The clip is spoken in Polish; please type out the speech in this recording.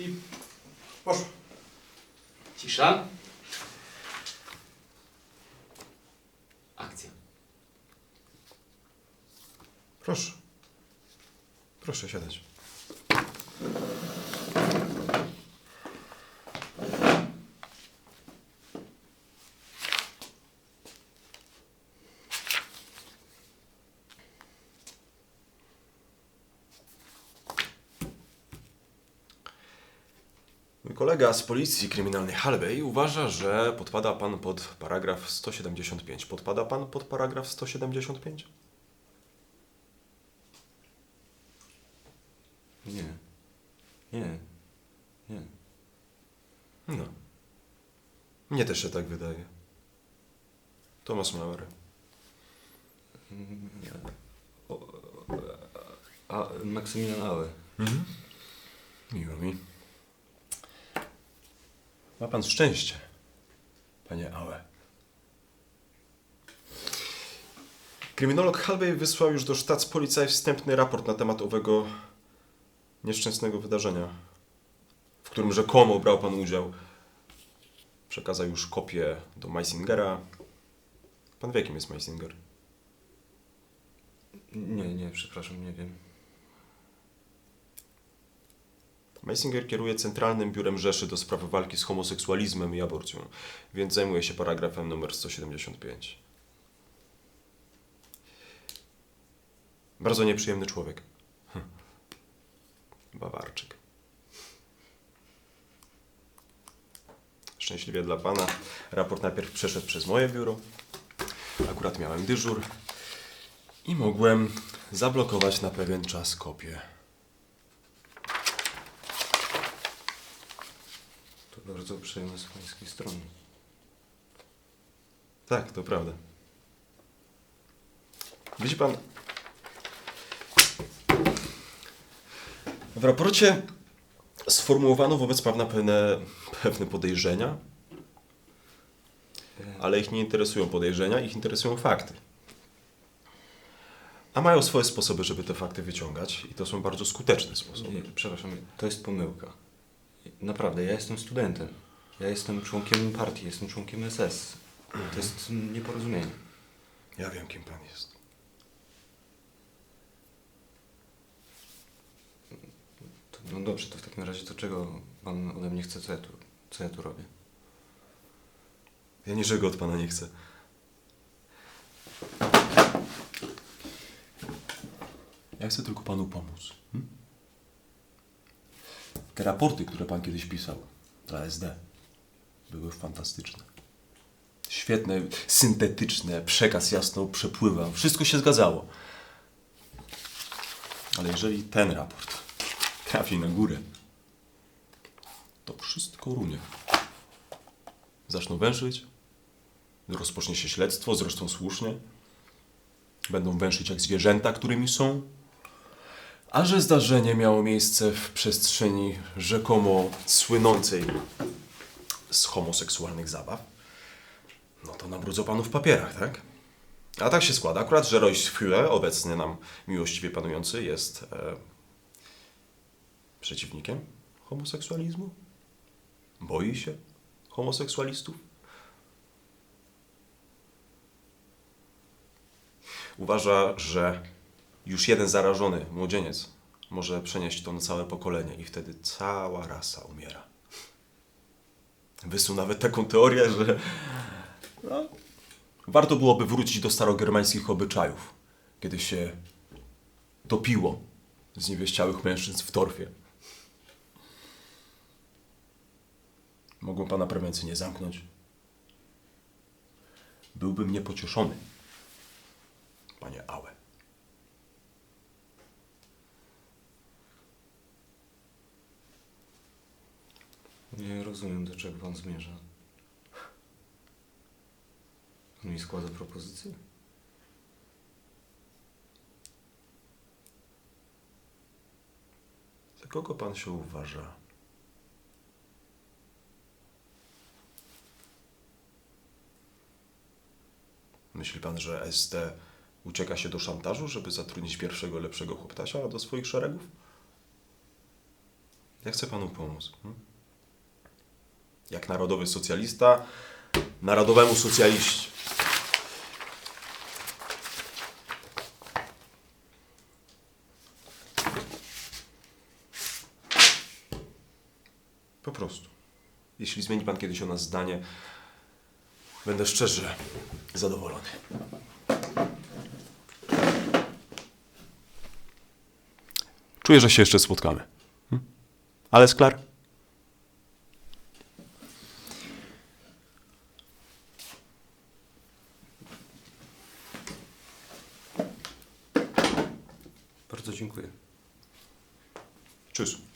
i poszło. Cisza. Akcja. Proszę. Proszę siadać. Mój kolega z policji kryminalnej Halbej uważa, że podpada pan pod paragraf 175. Podpada pan pod paragraf 175? Nie. Nie. Nie. No. Mnie też się tak wydaje. Tomasz Maurer. Nie. O, a, Maksymilian Aue. Miło mi. Ma pan szczęście, panie Aue. Kryminolog Halbej wysłał już do Staatspolizei wstępny raport na temat owego nieszczęsnego wydarzenia, w którym rzekomo brał pan udział. Przekazał już kopię do Meissingera. Pan wie, kim jest Meissinger? Nie, nie, przepraszam, nie wiem. Meisinger kieruje Centralnym Biurem Rzeszy do spraw walki z homoseksualizmem i aborcją, więc zajmuje się paragrafem numer 175. Bardzo nieprzyjemny człowiek. Hm. Bawarczyk. Szczęśliwie dla pana, raport najpierw przeszedł przez moje biuro. Akurat miałem dyżur i mogłem zablokować na pewien czas kopię. Bardzo uprzejme z pańskiej strony. Tak, to prawda. Widzi pan. W raporcie sformułowano wobec pana pewne, pewne podejrzenia, ale ich nie interesują podejrzenia, ich interesują fakty. A mają swoje sposoby, żeby te fakty wyciągać, i to są bardzo skuteczne sposoby. Nie, przepraszam, to jest pomyłka. Naprawdę, ja jestem studentem. Ja jestem członkiem partii, jestem członkiem SS. To jest nieporozumienie. Ja wiem, kim pan jest. To, no dobrze, to w takim razie to czego pan ode mnie chce, co ja tu, co ja tu robię? Ja niczego od pana nie chcę. Ja chcę tylko panu pomóc. hm? Te raporty, które pan kiedyś pisał dla SD, były fantastyczne. Świetne, syntetyczne, przekaz jasno przepływał. Wszystko się zgadzało. Ale jeżeli ten raport trafi na górę, to wszystko runie. Zaczną węszyć, rozpocznie się śledztwo, zresztą słusznie. Będą węszyć jak zwierzęta, którymi są. A że zdarzenie miało miejsce w przestrzeni rzekomo słynącej z homoseksualnych zabaw, no to nabrudzą panu w papierach, tak? A tak się składa. Akurat, że Royce Führer, obecnie nam miłościwie panujący, jest e, przeciwnikiem homoseksualizmu. Boi się homoseksualistów. Uważa, że już jeden zarażony młodzieniec może przenieść to na całe pokolenie i wtedy cała rasa umiera. Wysunął nawet taką teorię, że no, warto byłoby wrócić do starogermańskich obyczajów, kiedy się topiło zniewieściałych mężczyzn w torfie. Mogą pana prewencyjnie zamknąć. Byłbym niepocieszony, panie Aue. Nie rozumiem, do czego pan zmierza. Pan mi składa propozycję? Za kogo pan się uważa? Myśli pan, że ST ucieka się do szantażu, żeby zatrudnić pierwszego lepszego chłoptasia do swoich szeregów? Ja chcę panu pomóc. hmm? Jak narodowy socjalista, narodowemu socjaliście. Po prostu. Jeśli zmieni pan kiedyś o nas zdanie, będę szczerze zadowolony. Czuję, że się jeszcze spotkamy. Hmm? Ale Sklar? Bardzo dziękuję. Tschüss.